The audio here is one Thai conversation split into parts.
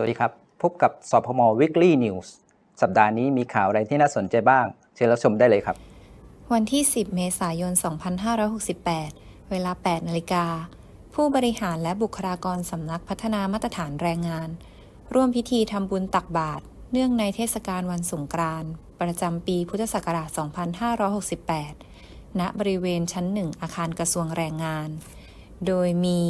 วัสดีครับ พบกับสพม Weekly News สัปดาห์นี้มีข่าวอะไรที่น่าสนใจบ้าง เชิญรับชมได้เลยครับ วันที่ 10 เมษายน 2568 เวลา 8 นาฬิกา ผู้บริหารและบุคลากรสำนักพัฒนามาตรฐานแรงงาน ร่วมพิธีทำบุญตักบาตรเนื่องในเทศกาลวันสงกรานต์ประจำปีพุทธศักราช 2568 ณ บริเวณชั้นหนึ่งอาคารกระทรวงแรงงาน โดยมี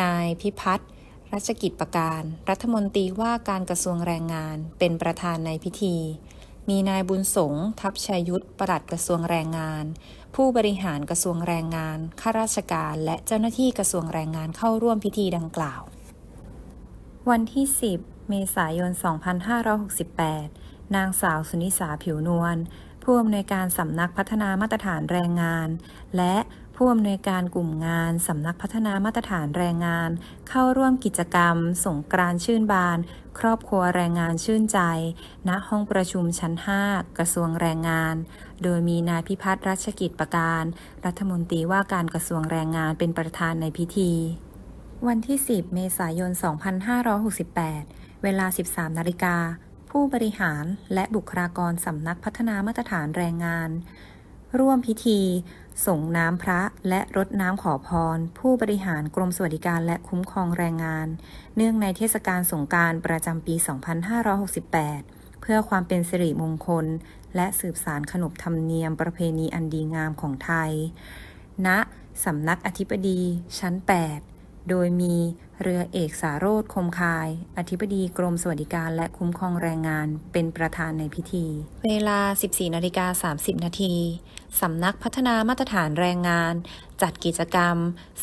นายพิพัฒน์ รัชกิจประการ รัฐมนตรีว่าการกระทรวงแรงงานเป็นประธานในพิธี มีนายบุญสงทัพชัยยุทธปลัดกระทรวงแรงงาน ผู้บริหารกระทรวงแรงงานข้าราชการและเจ้าหน้าที่กระทรวงแรงงานเข้าร่วมพิธีดังกล่าว วันที่ 10 เมษายน 2568 นางสาวสุนิสาผิวนวลผู้อำนวยการสำนักพัฒนามาตรฐานแรงงาน และ ผู้อำนวยการกลุ่มงานสำนักพัฒนามาตรฐานแรงงาน เข้าร่วมกิจกรรม สงกรานชื่นบาน ครอบครัวแรงงานชื่นใจ ณห้องประชุมชั้น 5 กระทรวงแรงงาน โดยมีนายพิพัฒน์รัชกิจประการ รัฐมนตรีว่าการกระทรวงแรงงานเป็นประธานในพิธี วันที่ 10 เมษายน 2568 เวลา 13 นาฬิกาผู้บริหารและบุคลากรสำนักพัฒนามาตรฐานแรงงาน ร่วมพิธี ส่งน้ำพระและรดน้ำขอพร ผู้บริหารกรมสวัสดิการและคุ้มครองแรงงาน เนื่องในเทศกาลสงการประจำปี 2568 เพื่อความเป็นสิริมงคล และสืบสารขนบธรรมเนียมประเพณีอันดีงามของไทยณสำนักอธิบดีชั้น 8 โดยมี เรือเอกสาโรธคมคาย อธิบดีกรมสวัสดิการและคุ้มครองแรงงาน เป็นประธานในพิธี เวลา 14นาฬิกา30 นาทีสำนักพัฒนามาตรฐานแรงงาน จัดกิจกรรม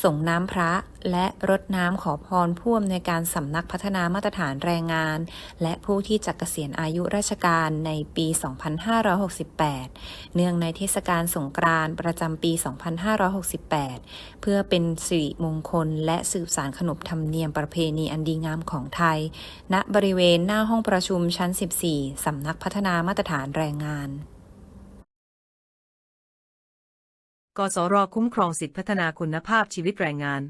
ส่งน้ำพระ และรดน้ำขอพรผู้อำนวยการสำนักพัฒนามาตรฐานแรงงาน และผู้ที่จะเกษียณอายุราชการในปี 2568 เนื่องในเทศกาลสงกรานต์ประจำปี 2568 เพื่อเป็นสิริมงคลและสืบสารขนบธรรมเนียมประเพณีอันดีงามของไทย ณ บริเวณหน้าห้องประชุมชั้น 14 สำนักพัฒนามาตรฐานแรงงาน กสรคุ้มครองสิทธิพัฒนาคุณภาพชีวิตแรงงาน